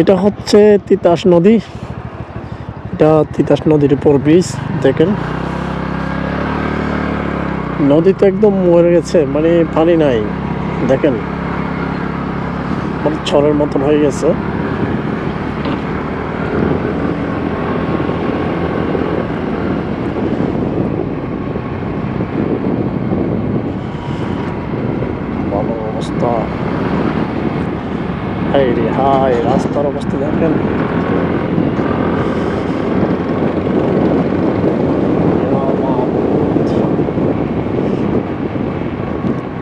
এটা হচ্ছে তিতাস নদী। এটা তিতাস নদীর উপর ব্রিজ দেখেন। নদী তো একদম মরে গেছে মানে পানি নাই, দেখেন। মানে ছড়ের মতন হয়ে গেছে ভালো অবস্থা হাই রে হাই রাস্তার অবস্থা দেখেন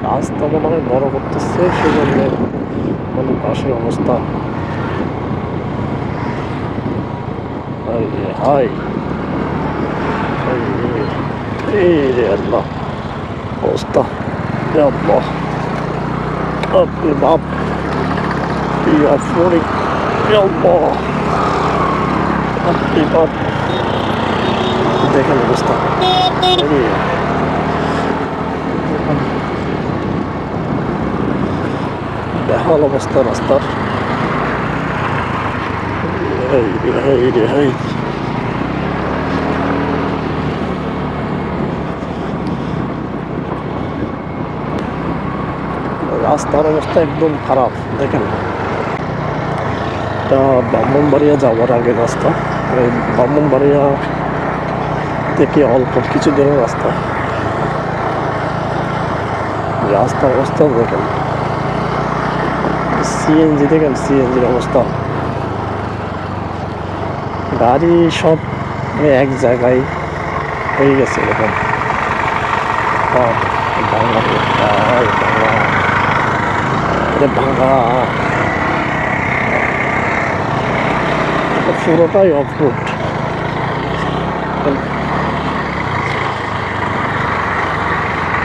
রাস্তা মনে হয় বড় করতেছে সেই জন্য মানে পাশের অবস্থা হাই এই রে আল্লাহ অবস্থা আল্লাহ বাপ এই আফ্রিক এ আল্লাহ আপনি বাপ দেখেন অবস্থা এই রে। বেহাল অবস্থা রাস্তার এই রে এই রে এই রাস্তার অবস্থা একদম খারাপ দেখেন এটা ব্রাহ্মণবাড়িয়া যাওয়ার আগে রাস্তা। ব্রাহ্মণবাড়িয়া থেকে অল্প কিছু দূরের রাস্তা। রাস্তার অবস্থা দেখেন। সিএনজি দেখেন সিএনজির অবস্থা। গাড়ি সব এক জায়গায় হয়ে গেছে এরকম ভাঙা ভাঙা। পুরোটাই অফরোড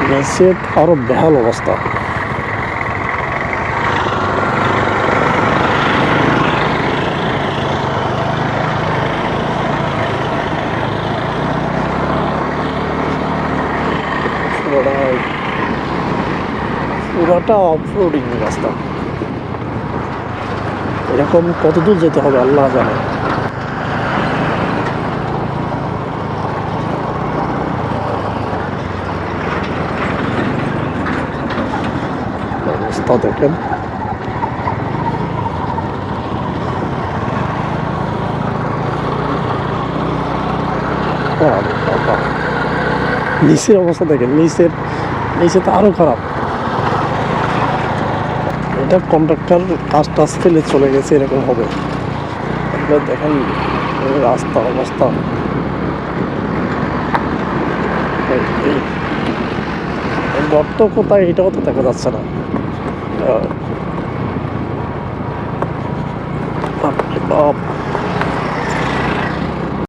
মেসের আরও বেহাল অবস্থা। পুরোটা অফরোডিং রাস্তা। এরকম কতদূর যেতে হবে আল্লাহ জানে। অবস্থা দেখেন। নিচের অবস্থা দেখেন, নিচের, নিচে তো আরও খারাপ। এটা কন্ট্রাক্টর কাজ টাজ ফেলে চলে গেছে, এরকম হবে। দেখেন রাস্তা অবস্থা। গর্ত কোথায়, এটাও তো দেখা যাচ্ছে না। up. Up, up.